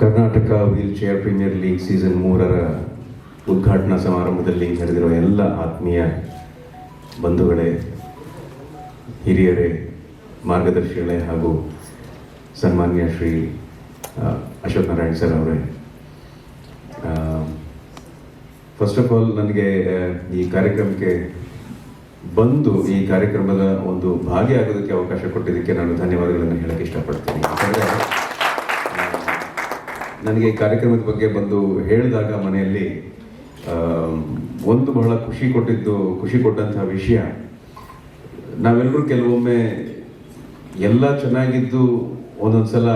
Karnataka wheelchair premier league season ಮೂರರ ಉದ್ಘಾಟನಾ ಸಮಾರಂಭದಲ್ಲಿ ನಡೆದಿರುವ ಎಲ್ಲ ಆತ್ಮೀಯ ಬಂಧುಗಳೇ, ಹಿರಿಯರೇ, ಮಾರ್ಗದರ್ಶಿಗಳೇ ಹಾಗೂ ಸನ್ಮಾನ್ಯ ಶ್ರೀ ಅಶೋಕ್ ನಾರಾಯಣ್ ಸರ್ ಅವರೇ. ಫಸ್ಟ್ ಆಫ್ ಆಲ್ ನನಗೆ ಈ ಕಾರ್ಯಕ್ರಮಕ್ಕೆ ಬಂದು ಈ ಕಾರ್ಯಕ್ರಮದ ಒಂದು ಭಾಗಿಯಾಗೋದಕ್ಕೆ ಅವಕಾಶ ಕೊಟ್ಟಿದ್ದಕ್ಕೆ ನಾನು ಧನ್ಯವಾದಗಳನ್ನು ಹೇಳಕ್ಕೆ ಇಷ್ಟಪಡ್ತೀನಿ. ನನಗೆ ಕಾರ್ಯಕ್ರಮದ ಬಗ್ಗೆ ಬಂದು ಹೇಳಿದಾಗ ಮನೆಯಲ್ಲಿ ಒಂದು ಬಹಳ ಖುಷಿ ಕೊಟ್ಟಿದ್ದು, ಖುಷಿ ಕೊಟ್ಟಂತಹ ವಿಷಯ, ನಾವೆಲ್ಲರೂ ಕೆಲವೊಮ್ಮೆ ಎಲ್ಲ ಚೆನ್ನಾಗಿದ್ದು ಒಂದೊಂದ್ಸಲ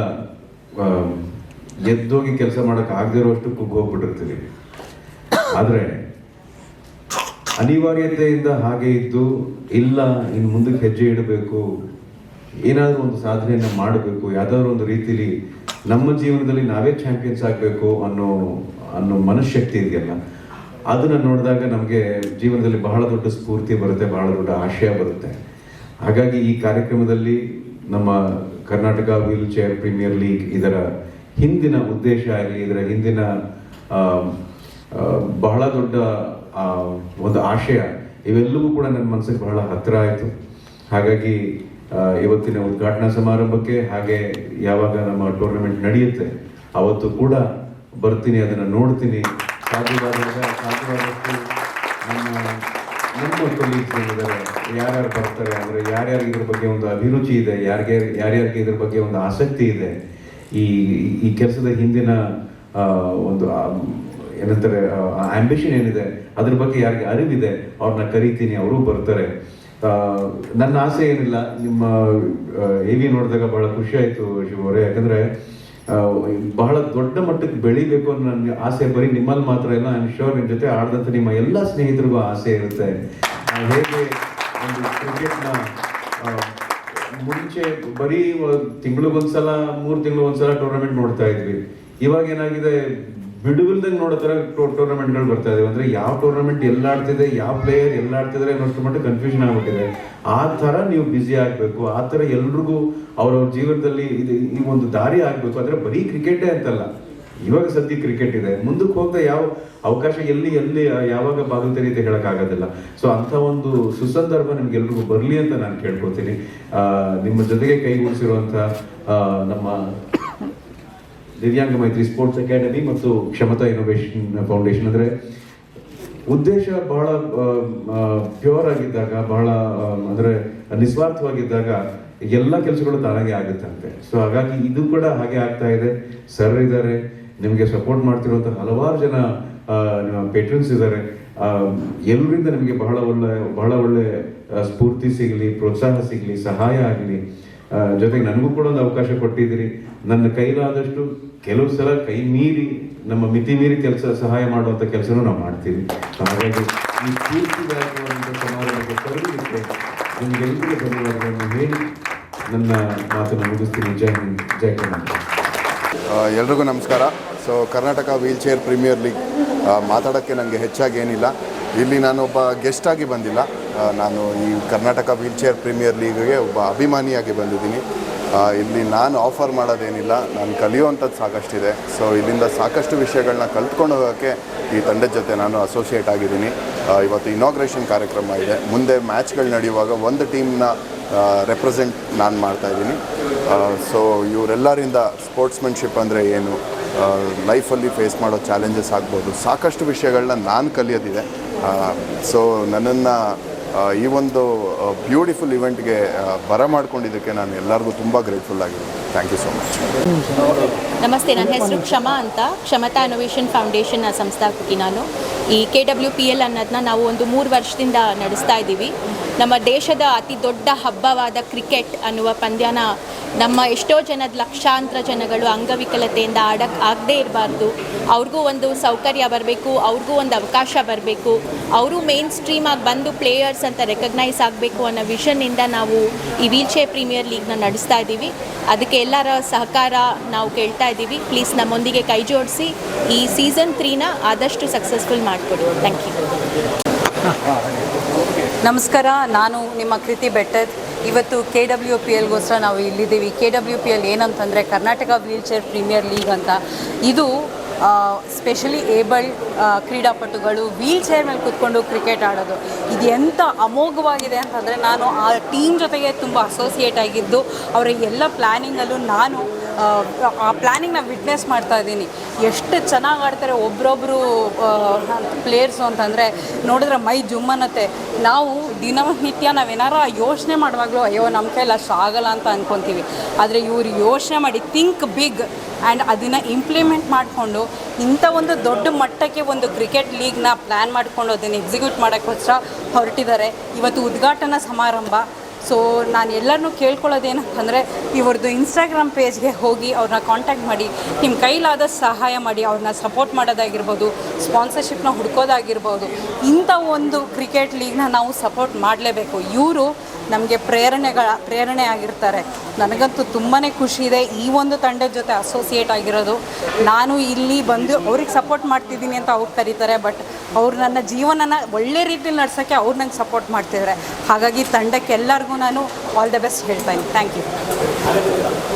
ಸಲ ಎದ್ದೋಗಿ ಕೆಲಸ ಮಾಡೋಕೆ ಆಗದೇ ಇರುವಷ್ಟು ಕುಗ್ಗಿ ಹೋಗ್ಬಿಟ್ಟಿರ್ತೀವಿ. ಆದರೆ, ಅನಿವಾರ್ಯತೆಯಿಂದ ಹಾಗೆ ಇದ್ದು, ಇಲ್ಲ, ಇನ್ನು ಮುಂದಕ್ಕೆ ಹೆಜ್ಜೆ ಇಡಬೇಕು, ಏನಾದರೂ ಒಂದು ಸಾಧನೆಯನ್ನು ಮಾಡಬೇಕು, ಯಾವುದಾದ್ರು ಒಂದು ರೀತಿಲಿ ನಮ್ಮ ಜೀವನದಲ್ಲಿ ನಾವೇ ಚಾಂಪಿಯನ್ಸ್ ಆಗಬೇಕು ಅನ್ನೋ ಅನ್ನೋ ಮನಃಶಕ್ತಿ ಇದೆಯಲ್ಲ, ಅದನ್ನು ನೋಡಿದಾಗ ನಮಗೆ ಜೀವನದಲ್ಲಿ ಬಹಳ ದೊಡ್ಡ ಸ್ಫೂರ್ತಿ ಬರುತ್ತೆ, ಬಹಳ ದೊಡ್ಡ ಆಶಯ ಬರುತ್ತೆ. ಹಾಗಾಗಿ ಈ ಕಾರ್ಯಕ್ರಮದಲ್ಲಿ ನಮ್ಮ Karnataka wheelchair premier league ಇದರ ಹಿಂದಿನ ಉದ್ದೇಶ ಆಗಲಿ, ಇದರ ಹಿಂದಿನ ಬಹಳ ದೊಡ್ಡ ಒಂದು ಆಶಯ, ಇವೆಲ್ಲವೂ ಕೂಡ ನನ್ನ ಮನಸ್ಸಿಗೆ ಬಹಳ ಹತ್ತಿರ ಆಯಿತು. ಹಾಗಾಗಿ ಇವತ್ತಿನ ಉದ್ಘಾಟನಾ ಸಮಾರಂಭಕ್ಕೆ, ಹಾಗೆ ಯಾವಾಗ ನಮ್ಮ ಟೂರ್ನಮೆಂಟ್ ನಡೆಯುತ್ತೆ, ಅವತ್ತು ಕೂಡ ಬರ್ತೀನಿ, ಅದನ್ನು ನೋಡ್ತೀನಿ. ಸಾಧ್ಯವಾದಾಗ ಸಾಧ್ಯವಾದಷ್ಟು ನಮ್ಮ ನಮ್ಮ ಕೊಲೀಗ್ಸ್ ಯಾರ್ಯಾರು ಬರ್ತಾರೆ, ಅಂದರೆ ಯಾರ್ಯಾರಿಗೆ ಇದ್ರ ಬಗ್ಗೆ ಒಂದು ಅಭಿರುಚಿ ಇದೆ, ಯಾರಿಗೆ, ಯಾರ್ಯಾರಿಗೆ ಇದ್ರ ಬಗ್ಗೆ ಒಂದು ಆಸಕ್ತಿ ಇದೆ, ಈ ಈ ಕೆಲಸದ ಹಿಂದಿನ ಒಂದು ಏನಂತಾರೆ ಆಂಬಿಷನ್ ಏನಿದೆ, ಅದ್ರ ಬಗ್ಗೆ ಯಾರಿಗೆ ಅರಿವಿದೆ, ಅವ್ರನ್ನ ಕರಿತೀನಿ, ಅವರು ಬರ್ತಾರೆ. ನನ್ನ ಆಸೆ ಏನಿಲ್ಲ, ನಿಮ್ಮ ಎ ನೋಡಿದಾಗ ಬಹಳ ಖುಷಿ ಆಯ್ತು ಶಿವ ಯಾಕಂದ್ರೆ ಬಹಳ ದೊಡ್ಡ ಮಟ್ಟಕ್ಕೆ ಬೆಳಿಬೇಕು ಅನ್ನೋ ನನಗೆ ಆಸೆ, ಬರೀ ನಿಮ್ಮಲ್ಲಿ ಮಾತ್ರ ಇಲ್ಲ ಐ ಶೋರ್ ನಿಮ್ಮ ಜೊತೆ ಆಡಿದಂಥ ನಿಮ್ಮ ಎಲ್ಲ ಸ್ನೇಹಿತರಿಗೂ ಆಸೆ ಇರುತ್ತೆ. ಹೇಗೆ ಒಂದು ಕ್ರಿಕೆಟ್ನ ಮುಂಚೆ ಬರೀ ತಿಂಗಳಿಗೊಂದ್ಸಲ, ಮೂರು ತಿಂಗಳು ಒಂದ್ಸಲ ಟೂರ್ನಮೆಂಟ್ ನೋಡ್ತಾ ಇದ್ವಿ. ಇವಾಗ ಏನಾಗಿದೆ ಬಿಡುವಿಲ್ದಂಗೆ ನೋಡೋ ಥರ ಟೂರ್ನಮೆಂಟ್ಗಳು ಬರ್ತಾ ಇದೆ ಅಂದ್ರೆ ಯಾವ ಟೂರ್ನಮೆಂಟ್ ಎಲ್ಲ ಆಡ್ತಿದೆ, ಯಾವ ಪ್ಲೇಯರ್ ಎಲ್ಲ ಆಡ್ತಿದ್ರೆ ಅನ್ನೋಷ್ಟು ಮಟ್ಟ ಕನ್ಫ್ಯೂಷನ್ ಆಗ್ಬಿಟ್ಟಿದೆ. ಆ ಥರ ನೀವು ಬ್ಯುಸಿ ಆಗಬೇಕು. ಆ ಥರ ಎಲ್ರಿಗೂ ಅವ್ರವ್ರ ಜೀವನದಲ್ಲಿ ಇದು, ಈ ಒಂದು ದಾರಿ ಆಗಬೇಕು. ಅಂದ್ರೆ ಬರೀ ಕ್ರಿಕೆಟೇ ಅಂತಲ್ಲ. ಇವಾಗ ಸದ್ಯ ಕ್ರಿಕೆಟ್ ಇದೆ. ಮುಂದಕ್ಕೆ ಹೋಗ್ತಾ ಯಾವ ಅವಕಾಶ ಎಲ್ಲಿ ಎಲ್ಲಿ, ಯಾವಾಗ ಬಾಗುತ್ತೆ ಅಂತ ಹೇಳೋಕ್ಕಾಗೋದಿಲ್ಲ ಸೊ ಅಂಥ ಒಂದು ಸುಸಂದರ್ಭ ನಿಮ್ಗೆ ಎಲ್ರಿಗೂ ಬರಲಿ ಅಂತ ನಾನು ಕೇಳ್ಕೊತೀನಿ ನಿಮ್ಮ ಜೊತೆಗೆ ಕೈಗೂಡಿಸಿರುವಂಥ ನಮ್ಮ ದಿವ್ಯಾಂಗ ಮೈತ್ರಿ ಸ್ಪೋರ್ಟ್ಸ್ ಅಕಾಡೆಮಿ ಮತ್ತು ಕ್ಷಮತಾ ಇನೋವೇಷನ್ ಫೌಂಡೇಶನ್ ಅಂದರೆ ಉದ್ದೇಶ ಬಹಳ ಪ್ಯೂರ್ ಆಗಿದ್ದಾಗ, ಬಹಳ ಅಂದರೆ ನಿಸ್ವಾರ್ಥವಾಗಿದ್ದಾಗ ಎಲ್ಲ ಕೆಲಸಗಳು ತಾನಾಗೆ ಆಗುತ್ತಂತೆ. ಸೊ ಹಾಗಾಗಿ ಇದು ಕೂಡ ಹಾಗೆ ಆಗ್ತಾ ಇದೆ. ಸರ್ ಇದ್ದಾರೆ, ನಿಮಗೆ ಸಪೋರ್ಟ್ ಮಾಡ್ತಿರುವಂಥ ಹಲವಾರು ಜನ ಪೇಟ್ರನ್ಸ್ ಇದ್ದಾರೆ. ಎಲ್ಲರಿಂದ ನಿಮಗೆ ಬಹಳ ಒಳ್ಳೆ ಬಹಳ ಒಳ್ಳೆ ಸ್ಫೂರ್ತಿ ಸಿಗಲಿ, ಪ್ರೋತ್ಸಾಹ ಸಿಗಲಿ, ಸಹಾಯ ಆಗಲಿ. ಜೊತೆಗೆ ನನಗೂ ಕೂಡ ಒಂದು ಅವಕಾಶ ಕೊಟ್ಟಿದ್ದೀರಿ. ನನ್ನ ಕೈಲಾದಷ್ಟು ಕೆಲವು ಸಲ ಕೈ ಮೀರಿ, ನಮ್ಮ ಮಿತಿ ಮೀರಿ ಕೆಲಸ, ಸಹಾಯ ಮಾಡುವಂಥ ಕೆಲಸನೂ ನಾವು ಮಾಡ್ತೀವಿ. ಹಾಗಾಗಿ ಈ ಸ್ಫೂರ್ತಿದಾಯಕವಾದಂಥ ಸಮಾರಂಭಕ್ಕೆ ಕರೆದಿದ್ದಕ್ಕೆ ನಿಮಗೆಲ್ಲರಿಗೂ ಧನ್ಯವಾದಗಳನ್ನು ಹೇಳಿ ನನ್ನ ಮಾತನ್ನು ಮುಗಿಸ್ತೀನಿ. ಜೈ ಹಿಂದ್, ಜೈ ಕರ್ನಾಟಕ. ಎಲ್ರಿಗೂ ನಮಸ್ಕಾರ. So Karnataka wheelchair premier league ಮಾತಾಡೋಕ್ಕೆ ನನಗೆ ಹೆಚ್ಚಾಗಿ ಏನಿಲ್ಲ. ಇಲ್ಲಿ ನಾನೊಬ್ಬ ಗೆಸ್ಟಾಗಿ ಬಂದಿಲ್ಲ. ನಾನು ಈ ಕರ್ನಾಟಕ ವೀಲ್ಚೇರ್ ಪ್ರೀಮಿಯರ್ ಲೀಗ್ಗೆ ಒಬ್ಬ ಅಭಿಮಾನಿಯಾಗಿ ಬಂದಿದ್ದೀನಿ. ಇಲ್ಲಿ ನಾನು ಆಫರ್ ಮಾಡೋದೇನಿಲ್ಲ, ನಾನು ಕಲಿಯುವಂಥದ್ದು ಸಾಕಷ್ಟಿದೆ. ಸೊ ಇಲ್ಲಿಂದ ಸಾಕಷ್ಟು ವಿಷಯಗಳನ್ನ ಕಲ್ತ್ಕೊಂಡು ಹೋಗೋಕ್ಕೆ ಈ ತಂಡದ ಜೊತೆ ನಾನು ಅಸೋಸಿಯೇಟ್ ಆಗಿದ್ದೀನಿ. ಇವತ್ತು ಇನಾಗ್ರೇಷನ್ ಕಾರ್ಯಕ್ರಮ ಇದೆ. ಮುಂದೆ ಮ್ಯಾಚ್ಗಳು ನಡೆಯುವಾಗ ಒಂದು ಟೀಮ್ನ ರೆಪ್ರೆಸೆಂಟ್ ನಾನು ಮಾಡ್ತಾಯಿದ್ದೀನಿ ಸೊ ಇವರೆಲ್ಲರಿಂದ ಸ್ಪೋರ್ಟ್ಸ್ಮೆನ್ಶಿಪ್ ಅಂದರೆ ಏನು? ಲೈಫಲ್ಲಿ ಫೇಸ್ ಮಾಡೋ ಚಾಲೆಂಜಸ್ ಆಗ್ಬೋದು. ಸಾಕಷ್ಟು ವಿಷಯಗಳನ್ನ ನಾನು ಕಲಿಯೋದಿದೆ. ಸೊ ನನ್ನನ್ನು ಈ ಒಂದು ಬ್ಯೂಟಿಫುಲ್ ಇವೆಂಟ್ಗೆ ಬರ ಮಾಡ್ಕೊಂಡಿದ್ದಕ್ಕೆ ನಾನು ಎಲ್ಲರಿಗೂ ತುಂಬ ಗ್ರೇಟ್ಫುಲ್ ಆಗಿದ್ದೀನಿ. ಥ್ಯಾಂಕ್ ಯು ಸೊ ಮಚ್ ನಮಸ್ತೆ, ನನ್ನ ಹೆಸರು ಕ್ಷಮಾ ಅಂತ. ಕ್ಷಮತಾ ಇನೋವೇಷನ್ ಫೌಂಡೇಶನ್ನ ಸಂಸ್ಥಾಪಕಿ ನಾನು. ಈ ಕೆ ಡಬ್ಲ್ಯೂ ಪಿ ಎಲ್ ಅನ್ನೋದನ್ನ ನಾವು ಒಂದು ಮೂರು ವರ್ಷದಿಂದ ನಡೆಸ್ತಾ ಇದ್ದೀವಿ. ನಮ್ಮ ದೇಶದ ಅತಿ ದೊಡ್ಡ ಹಬ್ಬವಾದ ಕ್ರಿಕೆಟ್ ಅನ್ನುವ ಪಂದ್ಯನ ನಮ್ಮ ಎಷ್ಟೋ ಜನದ ಲಕ್ಷಾಂತರ ಜನಗಳು ಅಂಗವಿಕಲತೆಯಿಂದ ಆಡಕ್ಕೆ ಆಗದೇ ಇರಬಾರ್ದು. ಅವ್ರಿಗೂ ಒಂದು ಸೌಕರ್ಯ ಬರಬೇಕು, ಅವ್ರಿಗೂ ಒಂದು ಅವಕಾಶ ಬರಬೇಕು. ಅವರು ಮೇನ್ ಸ್ಟ್ರೀಮ್ ಆಗಿ ಬಂದು ಪ್ಲೇಯರ್ಸ್ ಅಂತ ರೆಕಗ್ನೈಸ್ ಆಗಬೇಕು ಅನ್ನೋ ವಿಷನ್ನಿಂದ ನಾವು ಈ ವೀಲ್ಚೇರ್ ಪ್ರೀಮಿಯರ್ ಲೀಗ್ನ ನಡೆಸ್ತಾ ಇದ್ದೀವಿ. ಅದಕ್ಕೆ ಎಲ್ಲರ ಸಹಕಾರ ನಾವು ಕೇಳ್ತಾ ಇದ್ದೀವಿ. ಪ್ಲೀಸ್ ನಮ್ಮೊಂದಿಗೆ ಕೈ ಜೋಡಿಸಿ. ಈ ಸೀಸನ್ ತ್ರೀನ ಆದಷ್ಟು ಸಕ್ಸಸ್ಫುಲ್ ಮಾಡಿಕೊಡು. ಥ್ಯಾಂಕ್ ಯು ನಮಸ್ಕಾರ, ನಾನು ನಿಮ್ಮ ಕೃತಿ ಬೆಟ್ಟದ್. ಇವತ್ತು ಕೆ ಡಬ್ಲ್ಯೂ ಪಿ ಎಲ್ಗೋಸ್ಕರ ನಾವು ಇಲ್ಲಿದ್ದೀವಿ. ಕೆ ಡಬ್ಲ್ಯೂ ಪಿ ಎಲ್ ಏನಂತಂದರೆ ಕರ್ನಾಟಕ ವೀಲ್ಚೇರ್ ಪ್ರೀಮಿಯರ್ ಲೀಗ್ ಅಂತ. ಇದು ಸ್ಪೆಷಲಿ ಏಬಲ್ಡ್ ಕ್ರೀಡಾಪಟುಗಳು ವೀಲ್ ಚೇರ್ ಮೇಲೆ ಕೂತ್ಕೊಂಡು ಕ್ರಿಕೆಟ್ ಆಡೋದು. ಇದು ಎಂಥ ಅಮೋಘವಾಗಿದೆ ಅಂತಂದರೆ ನಾನು ಆ ಟೀಮ್ ಜೊತೆಗೆ ತುಂಬ ಅಸೋಸಿಯೇಟ್ ಆಗಿದ್ದು, ಅವರ ಎಲ್ಲ ಪ್ಲ್ಯಾನಿಂಗಲ್ಲೂ ನಾನು ಆ, ಪ್ಲ್ಯಾನಿಂಗ್ನ ವಿಟ್ನೆಸ್ ಮಾಡ್ತಾ ಇದ್ದೀನಿ. ಎಷ್ಟು ಚೆನ್ನಾಗಿ ಆಡ್ತಾರೆ ಒಬ್ಬರೊಬ್ಬರು ಪ್ಲೇಯರ್ಸು ಅಂತಂದರೆ ನೋಡಿದ್ರೆ ಮೈ ಜುಮ್ ಅನ್ನತ್ತೆ ನಾವು ದಿನನಿತ್ಯ ನಾವೇನಾರ ಯೋಚನೆ ಮಾಡುವಾಗಲೂ ಅಯ್ಯೋ ನಮ್ಮ ಕೈಲಿ ಅಷ್ಟು ಆಗಲ್ಲ ಅಂತ ಅಂದ್ಕೊತೀವಿ ಆದರೆ ಇವರು ಯೋಚನೆ ಮಾಡಿ ಥಿಂಕ್ ಬಿಗ್ ಆ್ಯಂಡ್ ಅದನ್ನು ಇಂಪ್ಲಿಮೆಂಟ್ ಮಾಡಿಕೊಂಡು ಇಂಥ ಒಂದು ದೊಡ್ಡ ಮಟ್ಟಕ್ಕೆ ಒಂದು ಕ್ರಿಕೆಟ್ ಲೀಗ್ನ ಪ್ಲ್ಯಾನ್ ಮಾಡಿಕೊಂಡು ಅದನ್ನು ಎಕ್ಸಿಕ್ಯೂಟ್ ಮಾಡೋಕ್ಕೋಸ್ಕರ ಹೊರಟಿದ್ದಾರೆ. ಇವತ್ತು ಉದ್ಘಾಟನಾ ಸಮಾರಂಭ. ಸೊ ನಾನು ಎಲ್ಲರನ್ನೂ ಕೇಳ್ಕೊಳ್ಳೋದೇನಂತಂದರೆ ಇವ್ರದ್ದು ಇನ್ಸ್ಟಾಗ್ರಾಮ್ ಪೇಜ್ಗೆ ಹೋಗಿ ಅವ್ರನ್ನ ಕಾಂಟ್ಯಾಕ್ಟ್ ಮಾಡಿ ನಿಮ್ಮ ಕೈಲಾದ ಸಹಾಯ ಮಾಡಿ ಅವ್ರನ್ನ ಸಪೋರ್ಟ್ ಮಾಡೋದಾಗಿರ್ಬೋದು ಸ್ಪಾನ್ಸರ್ಶಿಪ್ನ ಹುಡ್ಕೋದಾಗಿರ್ಬೋದು, ಇಂಥ ಒಂದು ಕ್ರಿಕೆಟ್ ಲೀಗ್ನ ನಾವು ಸಪೋರ್ಟ್ ಮಾಡಲೇಬೇಕು. ಇವರು ನಮಗೆ ಪ್ರೇರಣೆಗಳ, ಪ್ರೇರಣೆ ಆಗಿರ್ತಾರೆ. ನನಗಂತೂ ತುಂಬಾ ಖುಷಿ ಇದೆ ಈ ಒಂದು ತಂಡದ ಜೊತೆ ಅಸೋಸಿಯೇಟ್ ಆಗಿರೋದು. ನಾನು ಇಲ್ಲಿ ಬಂದು ಅವ್ರಿಗೆ ಸಪೋರ್ಟ್ ಮಾಡ್ತಿದ್ದೀನಿ ಅಂತ ಅವ್ರು ಕರೀತಾರೆ ಬಟ್ ಅವ್ರು ನನ್ನ ಜೀವನನ ಒಳ್ಳೆ ರೀತಿಯಲ್ಲಿ ನಡ್ಸೋಕ್ಕೆ ಅವ್ರು ನಂಗೆ ಸಪೋರ್ಟ್ ಮಾಡ್ತಿದ್ದಾರೆ. ಹಾಗಾಗಿ ತಂಡಕ್ಕೆಲ್ಲರಿಗೂ ನಾನು ಆಲ್ ದ ಬೆಸ್ಟ್ ಹೇಳ್ತಾ ಇದ್ದೀನಿ. Thank you